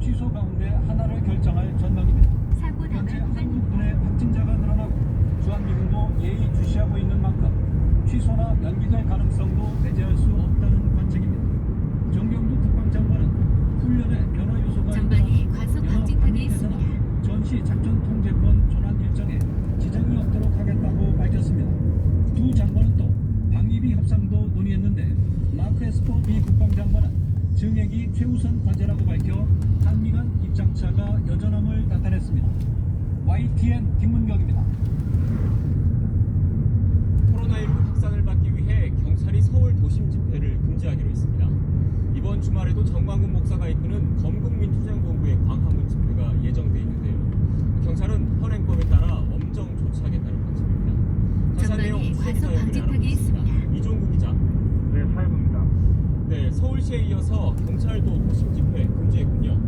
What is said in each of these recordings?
취소 가운데 하나를 결정할 전망입니다. 현재. 한국군의 확진자가 늘어나고 주한미군도 예의주시하고 있는 만큼 취소나 연기될 가능성도 배제할 수 없다는 관측입니다. 정경두 국방장관은 훈련에 변화 요소가 전방에 과속 방지턱이 있습니다. 전시 작전 통제권 전환 일정에 지장이 없도록 하겠다고 밝혔습니다. 두 장관은 또 방위비 협상도 논의했는데 마크 에스퍼 미 국방장관은 증액이 최우선 과제라고 밝혀 한미 간 입장차가 여전함을 나타냈습니다. YTN 김문경입니다. 코로나19 확산을 막기 위해 경찰이 서울 도심 집회를 금지하기로 했습니다. 이번 주말에도 정광훈 목사가 이끄는 범국민 투쟁본부의 광화문 집회가 예정돼 있는데요. 경찰은 현행법에 따라 엄정 조치하겠다는 방침입니다. 자세한 내용 사연을 방지턱이. 있습니다. 이종국 기자. 네, 사회부입니다. 네, 서울시에 이어서 경찰도 도심 집회 금지했군요.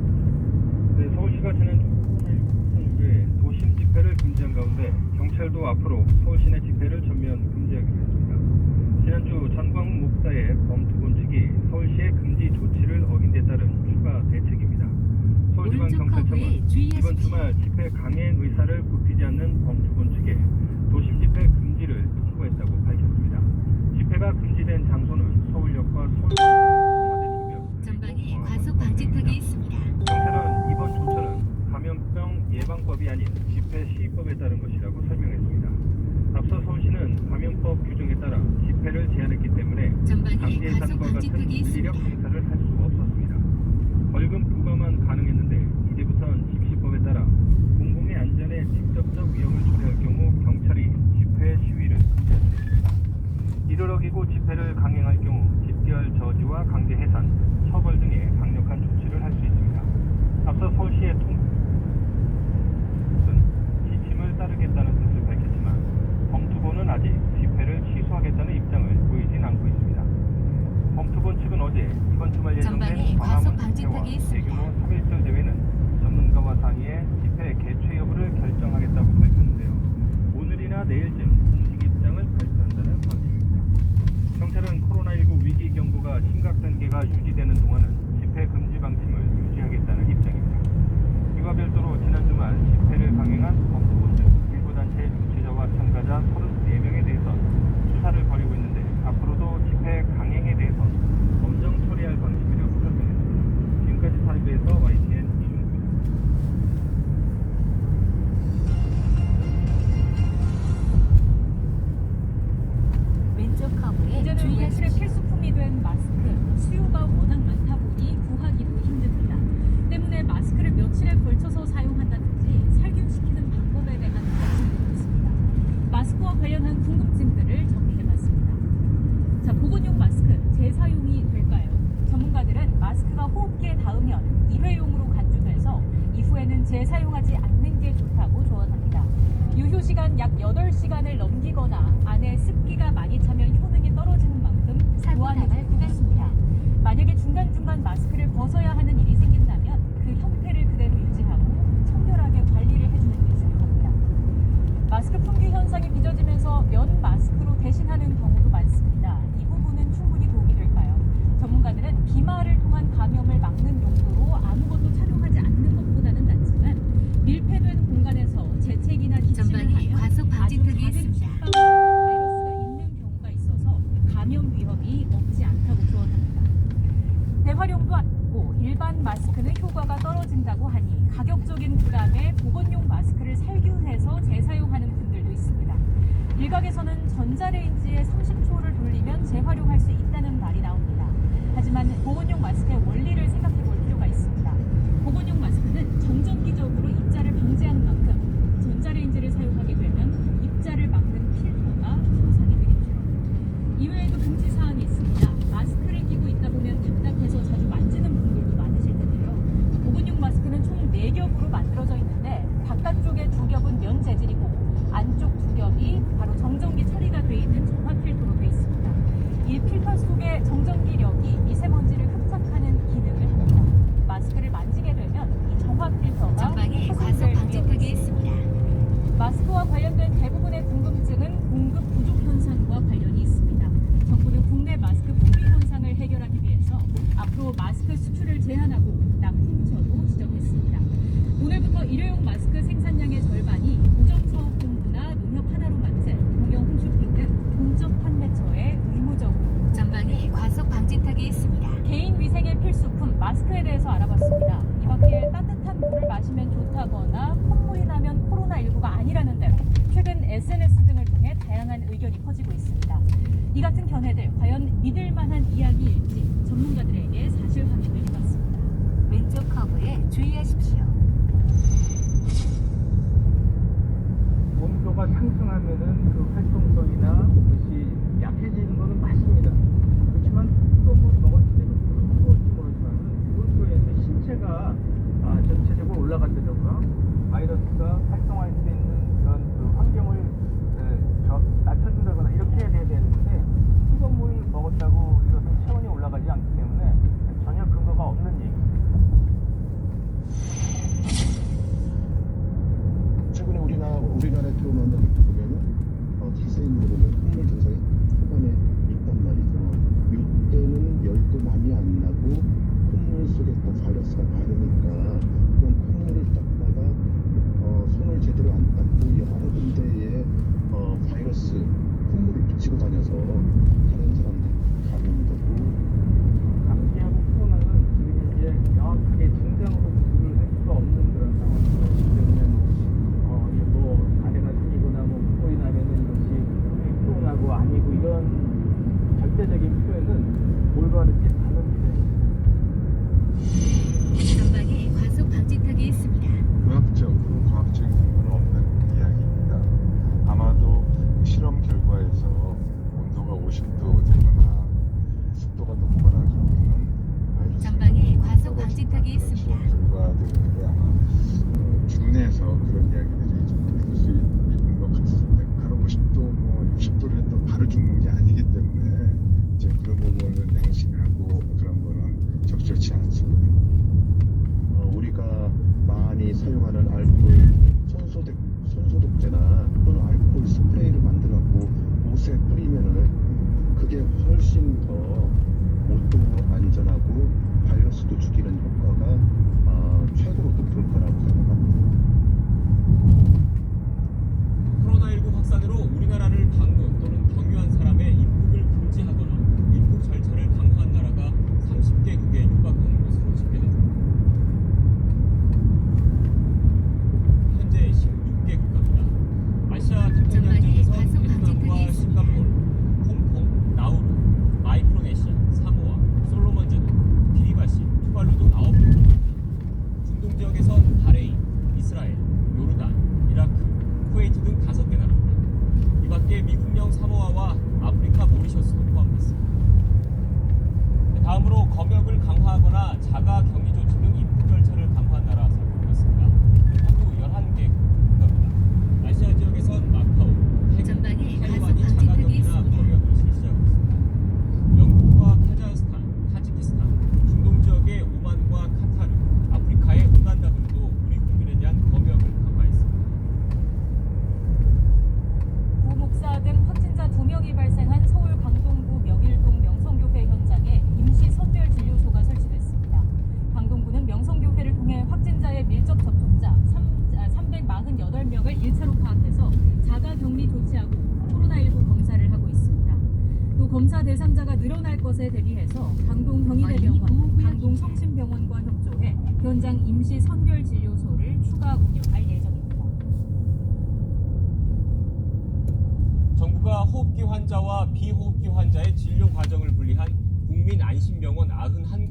네, 서울시가 지난주 코로나19 확산 이후에 도심 집회를 금지한 가운데 경찰도 앞으로 서울 시내 집회를 전면 금지하기로 했습니다. 지난주 전광훈 목사의 범투 본직이 서울시의 금지 조치를 어긴 데 따른 추가 대책입니다. 서울지방경찰청은 이번. 주말 집회 강행 의사를 굽히지 않는 범투 본측에 도심 집회 금지를 통보했다고 밝혔습니다. 집회가 금지된 장소는 서울역과 주변 전방에 그리고 과속 방지턱이 있습니다. 경찰은 이번 조처는 감염병 예방법이 아닌 집회 시위법에 따른 것이라고 설명했습니다. 앞서 서울시는 감염법 규정에 따라 집회를 제한했기 때문에 전방에 과속 방지턱이 있습니다. 행사를 할 수 없었습니다. 벌금 부과만 가능했는데 이제부터는 집시법에 따라 공공의 안전에 직접적 위험을 초래할 경우 경찰이 집회 시위를 금지할 수 있습니다. 이를 어기고 집회를 강행할 경우 집결 저지와 강제 해산, 처벌 등의 강력한 조치를 할 수 있습니다. 앞서 서울시의 통 지침을 따르겠다는 뜻을 밝혔지만 범투본은 아직 집회를 취소하겠다는 입장을 보이진 않고 있습니다. 범투본 측은 어제 이번 주말 예정된 광화문 집회와. 대규모 3.1절 대회는 전문가와 상의해 집회 개최 여부를 결정하겠다고 밝혔는데요. 오늘이나 내일쯤 공식 입장을 발표한다는 방침입니다. 경찰은 코로나19 위기 경보가 심각 단계가 유지되는 동안은 집회 금지 방침을 유지하겠다는 입장입니다. 이와 별도로 지난 주말 집회를 강행한 범부분 등 일부 단체의 주최자와 참가자 34명에 대해서 수사를 벌이고 있는데 앞으로도 집회 강행에 대해서 엄정 처리할 방침이라고 설명했습니다. 지금까지 사회부에서 YTN 이준구입니다. 왼쪽 커브에 이제는 외출의 주의하십시오. 필수품이 된 마스크 수요가 워낙 많다 보니 구하기도 힘듭니다. 때문에 마스크를 며칠에 걸쳐서 사용한다든지 살균시키는 방법에 대한 관심도 있습니다. 마스크와 관련한 궁금증들을 정리해봤습니다. 자, 보건용 마스크 재사용이 될까요? 전문가들은 마스크가 호흡기에 닿으면 일회용으로 간주돼서 이후에는 재사용하지 않는 게 좋다고 조언합니다. 유효 시간 약 8시간을 넘기거나 안에 습기가 많이 차면 효능이 떨어지는 만큼 사고 보완해 나갈 주고 있습니다. 만약에 중간중간 마스크를 벗어야 하는 일이 생긴다면 그 형태를 그대로 유지하고 청결하게 관리를 해주는 게 중요합니다. 마스크 품귀 현상이 빚어지 면 마스크로 대신하는 경우도 많습니다. 이 부분은 충분히 도움이 될까요? 전문가들은 비말을 통한 감염을 막는 용도로 아무것도 착용하지 않는 것보다는 낫지만 밀폐된 공간에서 재채기나 기침을 하면 과속 방지턱이 있습니다. 바이러스가 있는 경우가 있어서 감염 위험이 없지 않다고 조언합니다. 재활용도 않고 일반 마스크는 효과가 떨어진다고 하니 가격적인 부담에 보건용 마스크를 살균해서 재사용하는 분들도 있습니다. 일각에서는 전자레인지에 30초를 돌리면 재활용할 수 있다는 말이 나옵니다. 하지만 보건용 마스크의 원리를 생각해 볼 필요가 있습니다. 보건용 마스크는 정전기적으로 입자를 방지하는 만큼 전자레인지를 사용하게 되면 입자를 막는 필터가 손상이 되겠죠. 이외에도 금지 사항이 있습니다. 마스크를 끼고 있다 보면 답답해서 자주 만지는 분들도 많으실 텐데요. 보건용 마스크는 총 4겹으로 만들어져 있는데 바깥쪽에 두 겹은 면 재질이고 안쪽 두 겹이 바로 정전기 처리가 돼 있는 정화 필터로 돼 있습니다. 이 필터 속에 정전기력이 미세먼지를 흡착하는 기능을 합니다. 마스크를 만지게 되면 이 정화 필터가 전방에 과속 파손될 방지턱이 위험이 있습니다. 마스크와 관련된 대부분의 궁금증은 공급 부족 현상과 관련이 있습니다. 정부는 국내 마스크 품귀 현상을 해결하기 위해서 앞으로 마스크 수출을 제한하고 납품처도 지정했습니다. 일회용 마스크 생산량의 절반이 우정사업 본부나 농협 하나로 만든 공영 홈쇼핑 등 공적 판매처에 의무적으로 전방에 과속 방지턱이 있습니다. 개인 위생의 필수품 마스크에 대해서 알아봤습니다. 이 밖에 따뜻한 물을 마시면 좋다거나 콧물이 나면 코로나19가 아니라는 대로 최근 SNS 등을 통해 다양한 의견이 퍼지고 있습니다. 이 같은 견해들 과연 믿을 만한 이야기일지 전문가들에게 사실 확인을 해봤습니다. 왼쪽 커브에 주의하십시오. 온도가 상승하면은 그 활 cooking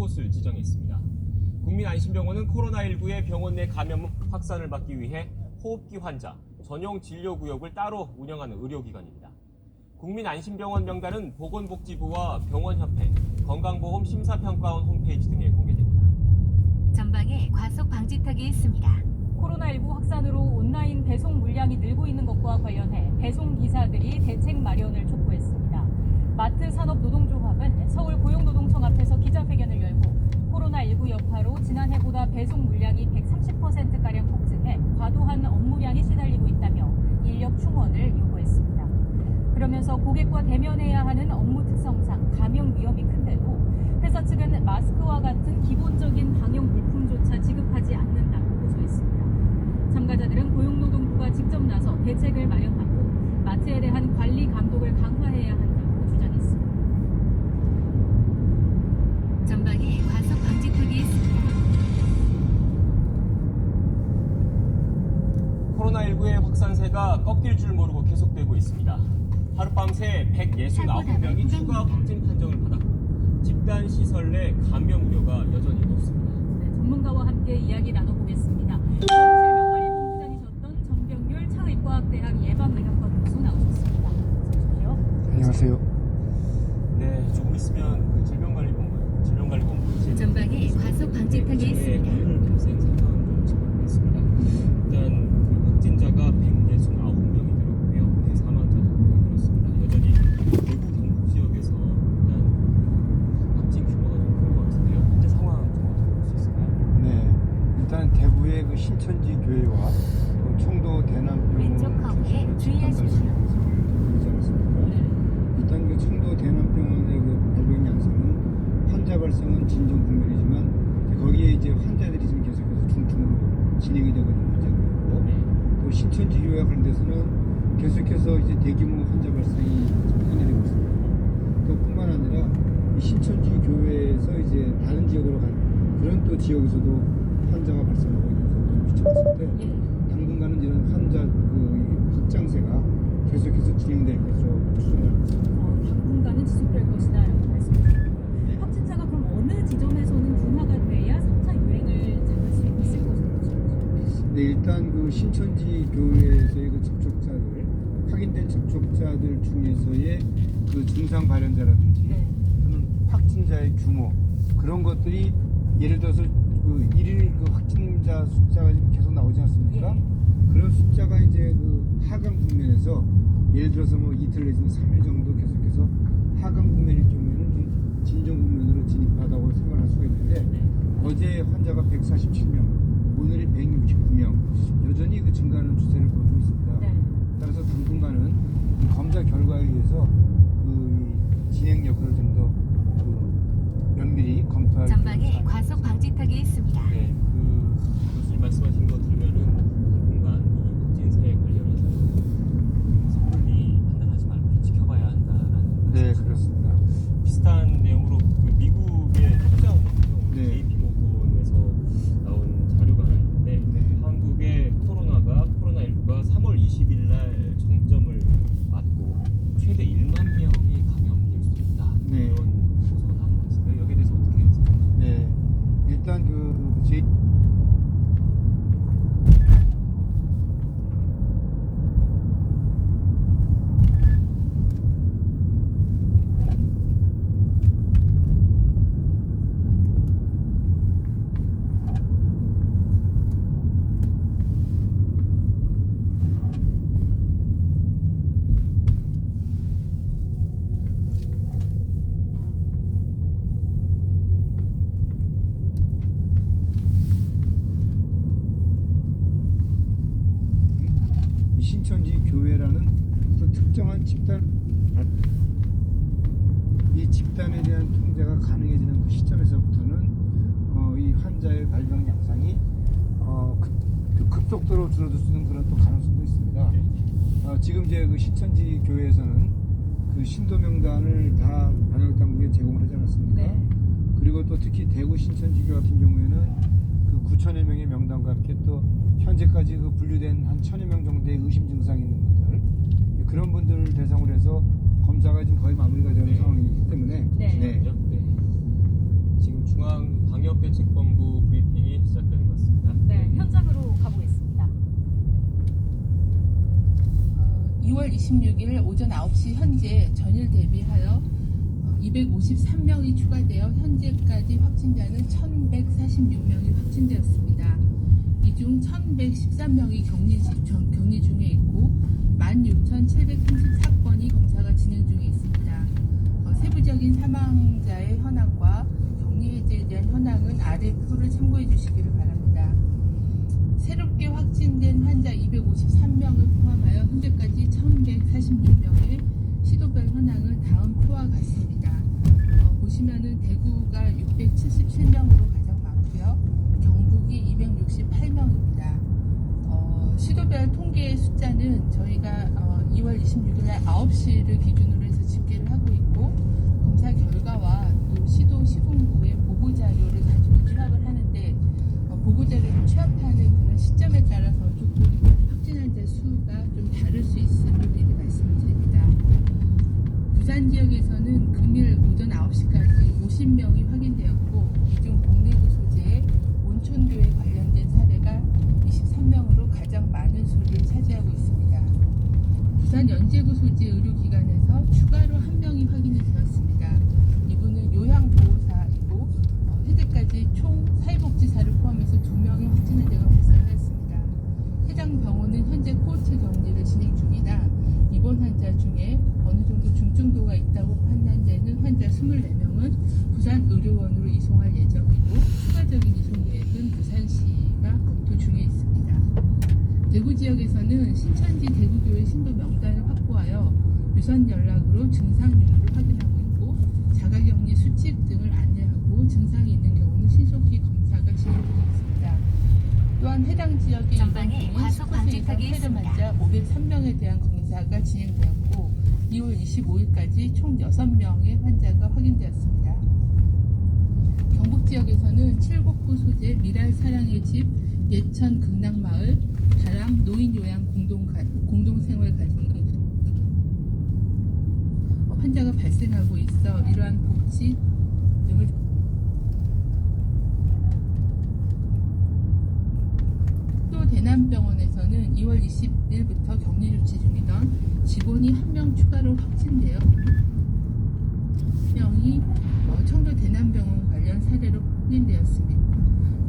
곳을 지정했습니다. 국민안심병원은 코로나19의 병원 내 감염 확산을 막기 위해 호흡기 환자 전용 진료 구역을 따로 운영하는 의료기관입니다. 국민안심병원 명단은 보건복지부와 병원협회, 건강보험 심사평가원 홈페이지 등에 공개됩니다. 전방에 과속 방지턱이 있습니다. 코로나19 확산으로 온라인 배송 물량이 늘고 있는 것과 관련해 배송 기사들이 대책 마련을 촉구했습니다. 마트 산업노동조 합은 서울 고용노동청 앞에서 기자회견을 열고 코로나19 여파로 지난해보다 배송 물량이 130%가량 폭증해 과도한 업무량이 시달리고 있다며 인력 충원을 요구했습니다. 그러면서 고객과 대면해야 하는 업무 특성상 감염 위험이 큰데도 회사 측은 마스크와 같은 기본적인 방역 물품조차 지급하지 않는다고 호소했습니다. 대책을 마련하고 마트에 대한 관리 감독을 강화해야 한다고 주장했습니다. 전방에 과속 방지턱이 있습니다. 코로나19의 확산세가 꺾일 줄 모르고 계속되고 있습니다. 하룻밤새 169명이 추가 확진 판정을 받았고 집단 시설 내 감염 우려가 여전히 높습니다. 네, 전문가와 함께 이야기 나눠보겠습니다. 질병관리 본부장이셨던 정병률 창의과학대학 예방의학과 교수 나오셨습니다. 어서 오십시오. 안녕하세요. 네, 조금 있으면 그 질병관리본부, 질병관리본부 과속 방지턱이 있습니다. 오늘 발생 상황 좀 짚어보겠습니다. 일단 그 확진자가 169명이 들었고요. 네, 사망자도 2명이 들었습니다. 여전히 대구 경북 지역에서 일단 그 확진 규모가 좀 큰 것 같은데요. 현재 상황 좀 어떻게 볼 수 있을까요? 네, 일단 대구의 그 신천지 교회와 또 청도 대남병원 왼쪽 커브에 중심으로 주의하십시오. 집단 발병 양상을 보이지 않았습니까? 일단 그 청도 대남병원의 그 발병 양상은 환자 발생은 진정 국면이지만 거기에 이제 환자들이 지금 계속해서 중증으로 진행이 되고 있는 문제고 네. 또 신천지 교회와 관련돼서는 계속해서 이제 대규모 환자 발생이 확인되고 있습니다. 또 뿐만 아니라 이 신천지 교회에서 이제 다른 지역으로 간 그런 또 지역에서도 환자가 발생하고 있는 정도를 비춰봤을 때 예. 당분간은 이런 환자 그 확장세가 계속해서 진행될 것으로 있습니다. 어, 당분간은 지속될 것이다 라고 말씀하셨고 확진자가 그럼 어느 지점에서는 둔화가 돼야 3차 유행을 잡을 수 있을 것으로 보십니까? 네, 일단 그 신천지 교회에서의 그 접촉자들 확인된 접촉자들 중에서의 그 증상 발현자라든지 네. 또는 확진자의 규모 그런 것들이 예를 들어서 그 일일 그 확진자 숫자가 지금 계속 나오지 않습니까? 예. 그런 숫자가 이제 그 하강 국면에서 예를 들어서 뭐 이틀 내지는 3일 정도 계속해서 하강 국면일 경우에는 좀 진정 국면으로 진입하다고 생각할 수가 있는데 어제 환자가 147명, 오늘이 169명 여전히 그 증가하는 추세를 보이고 있습니다. 네. 따라서 당분간은 이 검사 결과에 의해서 그 진행 여부를 좀더그 면밀히 검토할 전방에 과속 방지턱이 있습니다. 네, 그 교수님 말씀하신 거 들으면은 당분간 이 확진세에 관련해서 섣불리 판단하지 말고 좀 지켜봐야 한다라는 네? 그렇습니다. 비슷한 내용으로 그 미국의 특정 네. JP 모건에서 나온 자료가 하나 있는데 네. 한국의 코로나가 코로나19가 3월 20일 날 정점을 맞고 최대 1만 명이 감염될 수 있다. 네. 이런 보고서가 나온 것 같습니다. 여기에 대해서 어떻게 생각하세요? 네 일단 그 제, 이 신천지 교회라는 어떤 특정한 집단 이 집단에 대한 통제가 가능해지는 그 시점에서부터는 어, 이 환자의 발병 양상이 어, 급, 그 급속도로 줄어들 수 있는 그런 또 가능성도 있습니다. 어, 지금 이제 그 신천지 교회에서는 그 신도 명단을 다 방역 당국에 제공을 하지 않았습니까? 네. 그리고 또 특히 대구 신천지교 같은 경우에는 그 9천여 명의 명단과 함께 또 현재까지 그 분류된 한 천여 명 정도의 의심 증상이 있는 분들 그런 분들 대상으로 해서 검사가 지금 거의 마무리가 되는 네. 상황이기 때문에 네. 네. 지금 중앙방역대책본부 브리핑이 시작되는 것 같습니다. 네, 현장으로 가보겠습니다. 어, 2월 26일 오전 9시 현재 전일 대비하여 어, 253명이 추가되어 현재까지 확진자는 1,146명이 확진되었습니다. 이 중 1,113명이 격리, 격리 중에 있고 16,734건이 검사가 진행 중에 있습니다. 어, 세부적인 사망자의 현황과 격리 해제에 대한 현황은 아래 표를 참고해 주시기를 바랍니다. 새롭게 확진된 환자 253명을 포함하여 현재까지 1,146명의 시도별 현황은 다음 표와 같습니다. 어, 보시면은 대구가 677명으로 가장 많고요. 경북이 268명입니다. 어, 시도별 통계 숫자는 저희가 어, 2월 26일 날 9시를 기준으로 해서 집계를 하고 있고 검사 결과와 또 시도 시군구의 보고 자료를 가지고 취합을 하는데 어, 보고 자료를 취합하는 그런 시점에 따라서 조금 확진 환자 수가 좀 다를 수 있음을 미리 말씀을 드립니다. 부산 지역에서는 금일 오전 9시까지 50명이 확인되었고 이중 동래구 소재의 온천교에 관련된 사례가 23명으로 가장 많은 수를 차지하고 있습니다. 부산 연제구 소재 의료기관에서 추가로 한 명이 확인이 되었습니다. 신천지 대구교회 신도 명단을 확보하여 유선 연락으로 증상 유무를 확인하고 있고 자가격리 수칙 등을 안내하고 증상이 있는 경우는 신속히 검사가 진행되고 있습니다. 또한 해당 이번 중에 과속 19세 방지턱이 이상 폐렴. 환자 503명에 대한 검사가 진행되었고 2월 25일까지 총 6명의 환자가 확인되었습니다. 경북 지역에서는 칠곡구 소재 미랄 사랑의 집 예천 극락마을 다람 노인요양 공동 공동생활 가정은 환자가 발생하고 있어 이러한 복지 등을 또 대남병원에서는 2월 20일부터 격리 조치 중이던 직원이 한 명 추가로 확진되어 명이 어, 청도 대남병원 관련 사례로 확인되었습니다.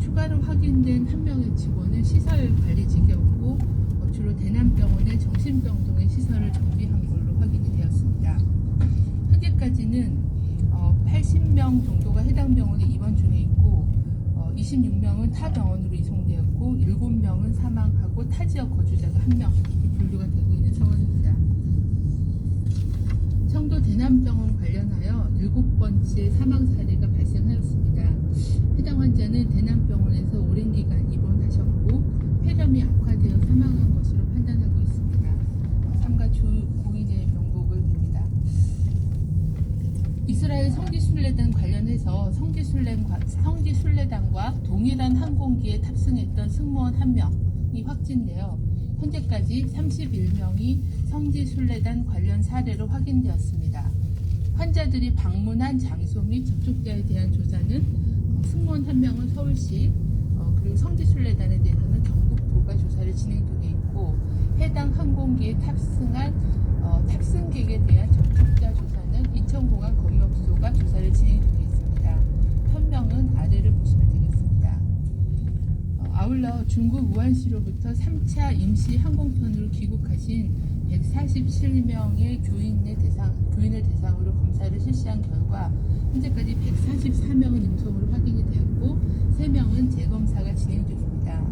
추가로 확인된 한 명의 직원은 시설 관리직이었고 어, 주로 대남병원의 정신병동의 시설을 정비한 걸로 확인이 되었습니다. 현재까지는 어, 80명 정도가 해당 병원에 입원 중에 있고 어, 26명은 타 병원으로 이송되었고 7명은 사망하고 타 지역 거주자가 1명 분류가 되고 있는 상황입니다. 청도 대남병원 관련하여 일곱 번째 사망 사례가 발생하였습니다. 해당 환자는 대남병원에서 오랜 기간 입원하셨고 폐렴이 악화되어 사망한 것으로 판단하고 있습니다. 어, 삼가 주 고인의 명복을 빕니다. 이스라엘 성지순례단 관련해서 성지순례과, 성지순례단과 동일한 항공기에 탑승했던 승무원 한 명이 확진되어 현재까지 31명이 성지순례단 관련 사례로 확인되었습니다. 환자들이 방문한 장소 및 접촉자에 대한 조사는 어, 승무원 한 명은 서울시 어, 그리고 성지순례단에 대해서는 경북도가 조사를 진행 중에 있고 해당 항공기에 탑승한 어, 탑승객에 대한 접촉자 조사는 인천공항 거리업소가 조사를 진행 중에 있습니다. 현명은 아래를 보시면 되겠습니다. 어, 아울러 중국 우한시로부터 3차 임시 항공편으로 귀국하신 147명의 교인의 대상, 교인을 대상으로 검사를 실시한 결과 현재까지 144명은 음성으로 확인이 되었고 3명은 재검사가 진행 중입니다.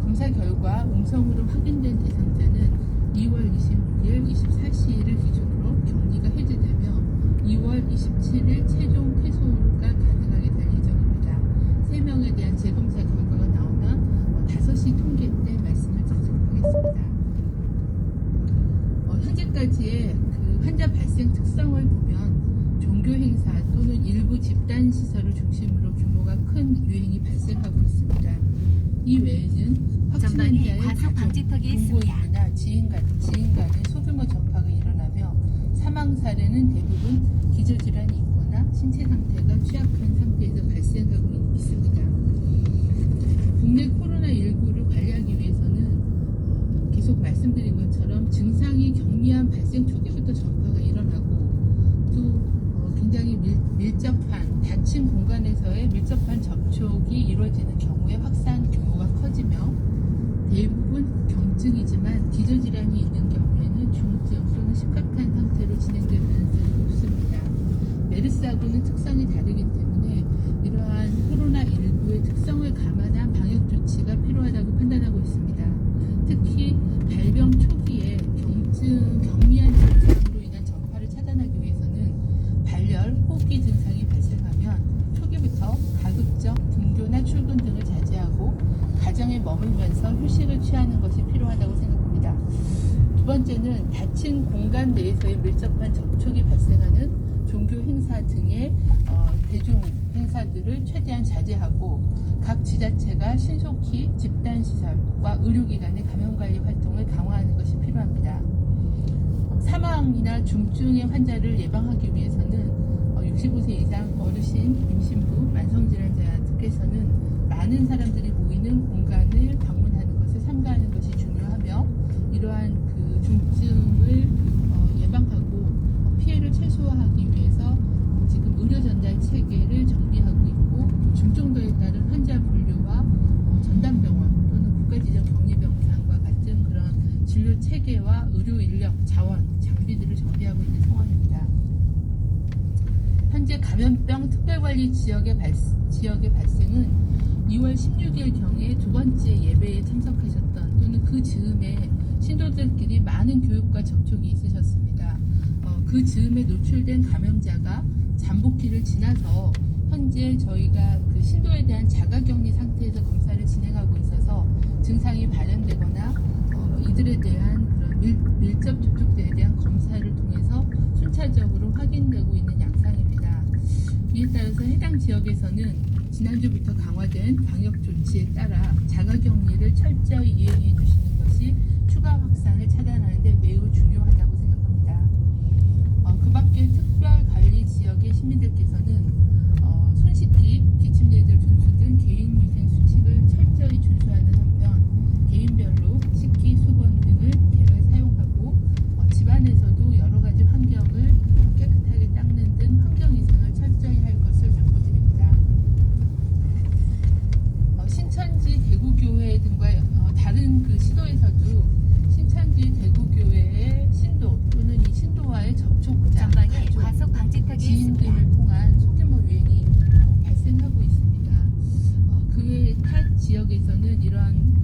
검사 결과 음성으로 확인된 대상자는 2월 26일, 24시를 기준으로 격리가 해제되며 2월 27일 최종 퇴소가 가능하게 될 예정입니다. 3명에 대한 재검사 결과가 나오면 어, 5시 통계 때 말씀을 드리도록 하겠습니다. 어, 현재까지의 그 환자 발생 특성을 보면 종교 행사 또는 일부 집단 시설을 중심으로 규모가 큰 유행이 발생하고 있습니다. 이 외에는 확진 전방에 환자의 과속 가족, 방지턱이 있습니다. 동거인이나 지인 간 지인 간의 소규모 전파가 일어나며 사망 사례는 대부분 기저질환이 있거나 신체 상태가 취약한 상태에서 발생하고 있습니다. 국내 코로나19를 관리하기 위해서는 어, 계속 말씀드린 것처럼 증상이 경미한 발생 초기부터 전파가 일어나고 또 어, 굉장히 밀, 밀접한 닫힌 공간에서의 밀접한 접촉이 이루어지는 경우에 확산 규모가 커지며 대부분 경증이지만 기저질환이 있는 경우에는 중증 또는 심각한 상태로 진행될 가능성이 높습니다. 메르스하고는 특성이 다르기 때문에 이러한 코로나19의 특성을 감안한 방역 조치가 필요하다고 판단하고 있습니다. 특히 발병 초기에 경증, 경미한 증상으로 인한 전파를 차단하기 위해서는 발열, 호흡기 증상이 발생하면 초기부터 가급적 등교나 출근 등을 자제하고 가정 직장에 머물면서 휴식을 취하는 것이 필요하다고 생각합니다. 두 번째는 닫힌 공간 내에서의 밀접한 접촉이 발생하는 종교 행사 등의 어, 대중 행사들을 최대한 자제하고 각 지자체가 신속히 집단 시설과 의료기관의 감염관리 활동을 강화하는 것이 필요합니다. 어, 사망이나 중증의 환자를 예방하기 위해서는 어, 65세 이상 어르신, 임신부, 만성질환자들께서는 많은 사람들이 모이는 공간을 방문하는 것을 삼가하는 것이 중요하며 이러한 그 중증을 어, 예방하고 어, 피해를 최소화하기 위해서 어, 지금 의료 전달 체계를 정비하고 있고 중증도에 따른 환자 분류와 어, 전담병원 또는 국가지정 격리병상과 같은 그런 진료 체계와 의료 인력, 자원, 장비들을 정비하고 있는 상황입니다. 현재 감염병 특별관리 지역의, 발, 지역의 발생은 2월 16일 경에 두 번째 예배에 참석하셨던 또는 그 즈음에 신도들끼리 많은 교육과 접촉이 있으셨습니다. 어, 그 즈음에 노출된 감염자가 잠복기를 지나서 현재 저희가 그 신도에 대한 자가격리 상태에서 검사를 진행하고 있어서 증상이 발현되거나 어, 이들에 대한 그런 밀, 밀접 접촉자에 대한 검사를 통해서 순차적으로 확인되고 있는 양상입니다. 이에 따라서 해당 지역에서는 지난주부터 강화된 방역 조치에 따라 자가격리를 철저히 이행해 주시는 것이 추가 확산을 차단하는 데 매우 중요하다고 생각합니다. 어, 그 밖에 특별 관리 지역의 시민들께서는 어, 손 씻기, 기침 예절 준수 등 개인위생 수칙을 철저히 준수하는 한편 개인별로 식기, 수건 등을 개별 사용하고 어, 집안에서도 여러 가지 환경을 깨끗하게 닦는 등 환경 이상을 철저히 할 것을 당부드립니다. 어, 신천지 대구교회 등과 어, 다른 그 시도에서도 신천지 대구교회의 신도 또는 이 신도와의 접촉자, 전방에 가족, 과속 방지턱이 지인 있습니다. 등을 통한 소규모 유행이 어, 발생하고 있습니다. 어, 그 외 타 지역에서는 이러한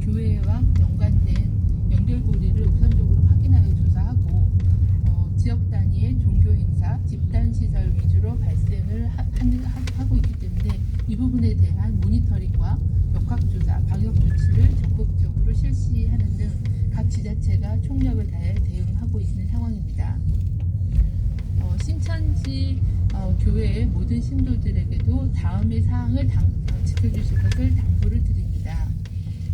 그 교회와 연관된 연결고리를 우선적으로 확인하여 조사하고 어, 지역 단위의 종교 행사, 집단 시설 위주로 발생을 하, 하는- 하- 하고 있기 때문에 이 부분에 대한 모니터링과 역학조사, 방역 조치를 적극적으로 실시하는 등 각 지자체가 총력을 다해 대응하고 있는 상황입니다. 어, 신천지 어, 교회의 모든 신도들에게도 다음의 사항을 당- 어, 지켜주실 것을.